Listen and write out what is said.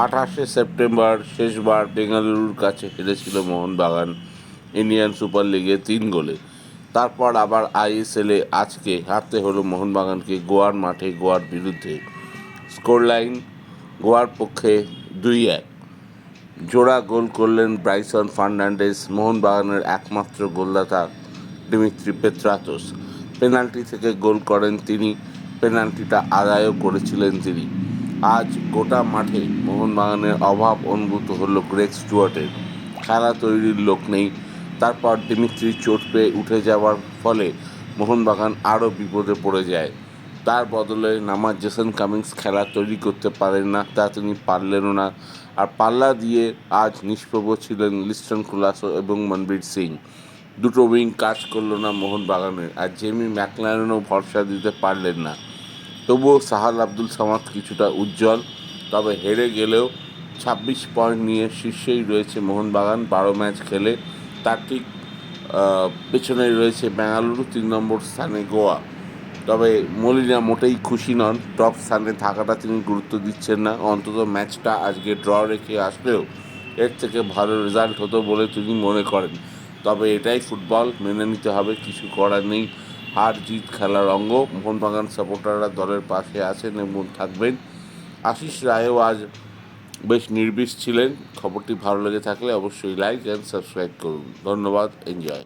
আঠাশে সেপ্টেম্বর শেষবার বেঙ্গালুরুর কাছে হেরেছিল মোহনবাগান ইন্ডিয়ান সুপার লিগে তিন গোলে। তারপর আবার আইএসএলে আজকে হারতে হলো মোহনবাগানকে গোয়ার মাঠে, গোয়ার বিরুদ্ধে। স্কোর লাইন গোয়ার পক্ষে দুই এক। জোড়া গোল করলেন ব্রাইসন ফার্নান্ডেস মোহনবাগানের একমাত্র গোলদাতা দিমিত্রি পেত্রাতোস। পেনাল্টি থেকে গোল করেন তিনি, পেনাল্টিটা আদায়ও করেছিলেন তিনি। আজ গোটা মাঠে মোহনবাগানের অভাব অনুভূত হলো গ্রেগ স্টুয়ার্টের। খেলা তৈরির লোক নেই। তারপর দিমিত্রি চোট পেয়ে উঠে যাওয়ার ফলে মোহনবাগান আরও বিপদে পড়ে যায়। তার বদলে নামা জেসন কামিংস খেলা তৈরি করতে পারেন না, তা তিনি পারলেনও না। আর পাল্লা দিয়ে আজ নিষ্প্রভ ছিলেন লিস্টন কুলাসো এবং মনবীর সিং। দুটো উইং কাজ করল না মোহনবাগানের। আর জেমি ম্যাকলারেনও ভরসা দিতে পারলেন না। তবুও সাহাল আব্দুল সামাদ কিছুটা উজ্জ্বল, তবে হেরে গেলেও ছাব্বিশ পয়েন্ট নিয়ে শীর্ষেই রয়েছে মোহনবাগান, বারো ম্যাচ খেলে তার ঠিক পেছনেই রয়েছে বেঙ্গালুরু, তিন নম্বর স্থানে গোয়া। তবে মলিনা মোটেই খুশি নন, টপ স্থানে থাকাটা তিনি গুরুত্ব দিচ্ছেন না। অন্তত ম্যাচটা আজকে ড্র রেখে আসলেও এর থেকে ভালো রেজাল্ট হতো বলে তিনি মনে করেন। তবে এটাই ফুটবল, মেনে নিতে হবে, কিছু করার নেই। হার জিত খেলার অঙ্গ। মোহনবাগান সাপোর্টাররা দলের পাশে আছেন এবং থাকবেন। আশিস রায়ও আজ বেশ নির্বিষ ছিলেন। খবরটি ভালো লেগে থাকলে অবশ্যই লাইক অ্যান্ড সাবস্ক্রাইব করুন। ধন্যবাদ এনজয়